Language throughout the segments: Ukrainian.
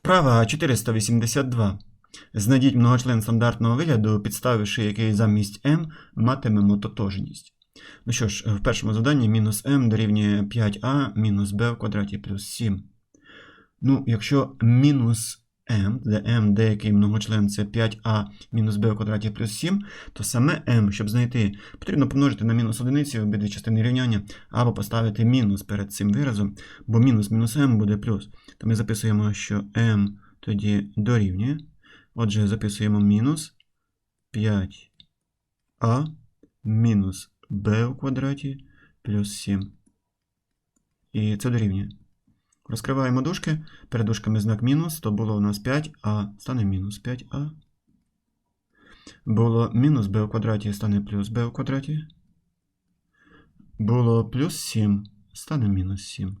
Вправа 482. Знайдіть многочлен стандартного вигляду, підставивши який замість m матимемо тотожність. Ну що ж, в першому заданні мінус m дорівнює 5a мінус b в квадраті плюс 7. Ну, якщо мінус m, де m деякий многочлен це 5a мінус b в квадраті плюс 7, то саме m, щоб знайти, потрібно помножити на мінус одиниці обидві частини рівняння, або поставити мінус перед цим виразом, бо мінус мінус m буде плюс. То ми записуємо, що m тоді дорівнює. Отже, записуємо мінус 5а мінус b у квадраті плюс 7. І це дорівнює. Розкриваємо дужки. Перед дужками знак мінус, то було у нас 5а, стане мінус 5а. Було мінус b у квадраті, стане плюс b у квадраті. Було плюс 7, стане мінус 7.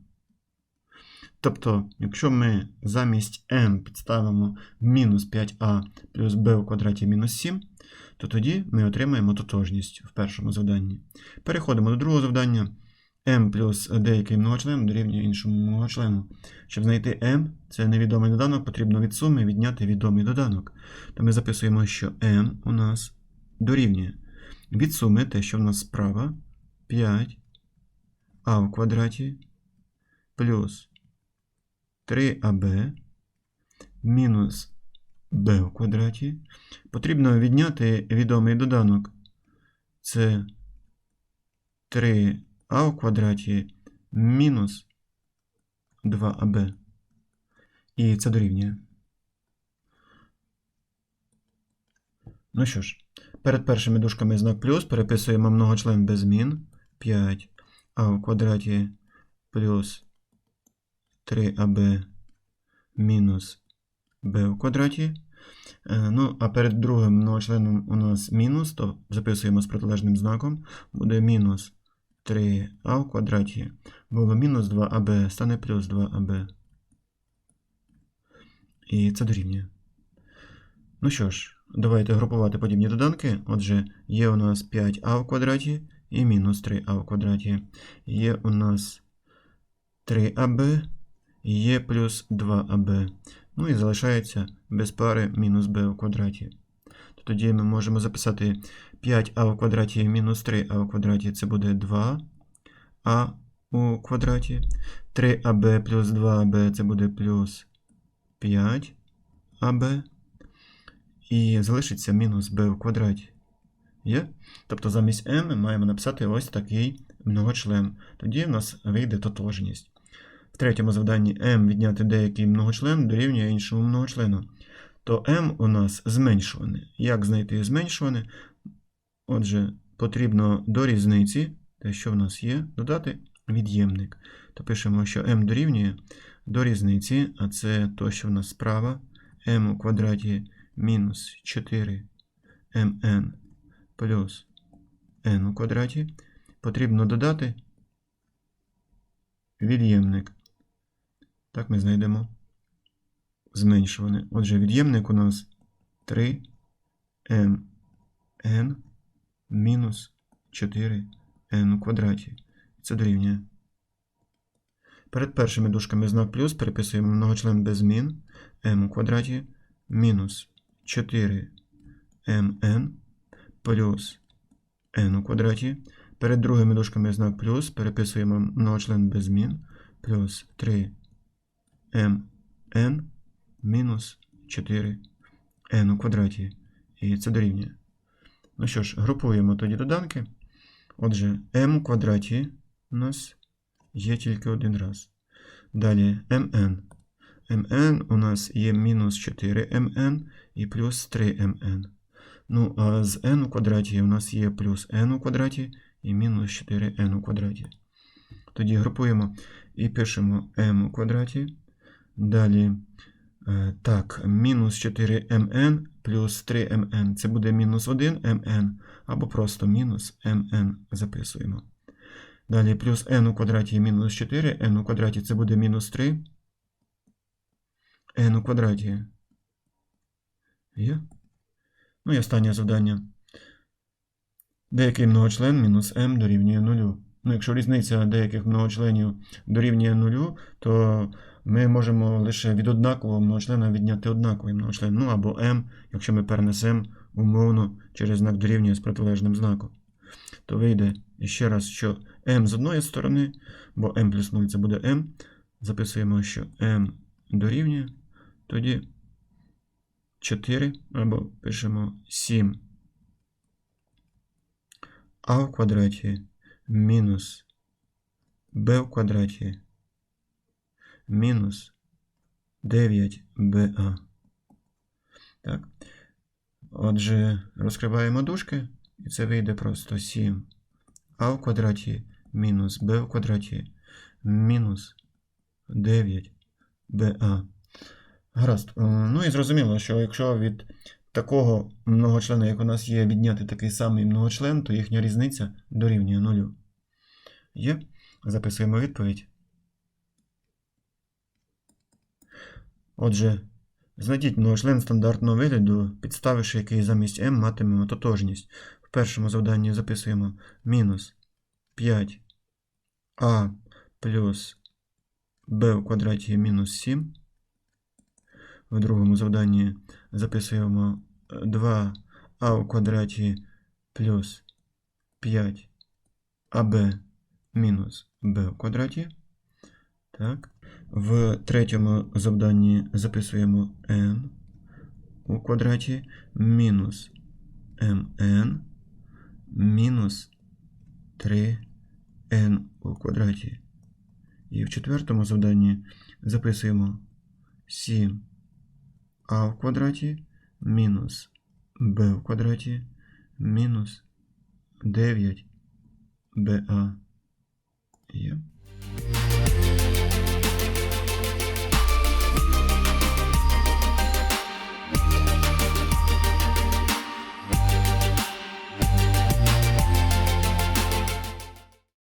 Тобто, якщо ми замість m підставимо мінус 5а плюс b у квадраті мінус 7, то тоді ми отримаємо тотожність в першому завданні. Переходимо до другого завдання. M плюс деякий многочлен дорівнює іншому многочлену. Щоб знайти m, це невідомий доданок, потрібно від суми відняти відомий доданок. То ми записуємо, що m у нас дорівнює від суми те, що в нас справа 5а в квадраті плюс 3аб мінус b в квадраті. Потрібно відняти відомий доданок. Це 3а в квадраті мінус 2аб. І це дорівнює. Ну що ж, перед першими дужками знак плюс переписуємо многочлен без змін. 5а в квадраті плюс 3аб мінус b в квадраті. Е, Ну, а перед другим многочленом у нас мінус, то записуємо з протилежним знаком. Буде мінус 3а в квадраті. Було мінус 2аб, стане плюс 2аб. І це дорівнює. Ну що ж, давайте групувати подібні доданки. Отже, є у нас 5а в квадраті і мінус 3а в квадраті. Є у нас 3аб є плюс 2аб. Ну і залишається без пари мінус b в квадраті. То Тоді ми можемо записати 5а в квадраті мінус 3а в квадраті це буде 2а у квадраті. 3аб плюс 2аб це буде плюс 5аб. І залишиться мінус b в квадраті. Є? Тобто замість m ми маємо написати ось такий многочлен. Тоді в нас вийде тотожність. В третьому завданні m відняти деякий многочлен дорівнює іншому многочлену. То m у нас зменшуване. Як знайти зменшуване? Отже, потрібно до різниці, те, що в нас є, додати від'ємник. То пишемо, що m дорівнює до різниці, а це то, що в нас справа, m у квадраті мінус 4mn плюс n у квадраті. Потрібно додати від'ємник. Так ми знайдемо зменшуване. Отже, від'ємник у нас 3mn мінус 4n у квадраті. Це дорівнює. Перед першими дужками знак плюс переписуємо многочлен без змін m у квадраті мінус 4mn плюс n у квадраті. Перед другими дужками знак плюс переписуємо многочлен без змін плюс 3mn мінус 4n у квадраті. І це дорівнює. Ну що ж, групуємо тоді доданки. Отже, m у квадраті у нас є тільки один раз. Далі mn. mn у нас є мінус 4mn і плюс 3mn. Ну, а з n у квадраті у нас є плюс n у квадраті і мінус 4n у квадраті. Тоді групуємо і пишемо m у квадраті. Далі, так, мінус 4mn плюс 3mn. Це буде мінус 1mn, або просто мінус mn записуємо. Далі плюс n у квадраті мінус 4, n у квадраті це буде мінус 3. n у квадраті. Є? Ну і останнє завдання. Деякий многочлен мінус m дорівнює 0. Ну, якщо різниця деяких многочленів дорівнює нулю, то ми можемо лише від однакового многочлена відняти однаковий многочлен. Ну або m, якщо ми перенесемо умовно через знак дорівнює з протилежним знаком. То вийде ще раз, що m з одної сторони, бо m плюс 0 це буде m. Записуємо, що m дорівнює. Тоді 4 або пишемо 7 а в квадраті мінус b в квадраті мінус 9ba. Так. Отже, розкриваємо дужки, і це вийде просто 7 а в квадраті мінус b в квадраті мінус 9ba. Гаразд. Е, Ну і зрозуміло, що якщо від такого многочлена, як у нас є, відняти такий самий многочлен, то їхня різниця дорівнює нулю. Є. Записуємо відповідь. Отже, знайдіть многочлен стандартного вигляду, підставивши який замість m матимемо тотожність. В першому завданні записуємо мінус 5а плюс b в квадраті мінус 7. В другому завданні записуємо 2а в квадраті плюс 5аб мінус b в квадраті. Так. В третьому завданні записуємо n у квадраті мінус mn мінус 3n у квадраті. І в четвертому завданні записуємо 7 а в квадраті мінус b в квадраті мінус 9ba є.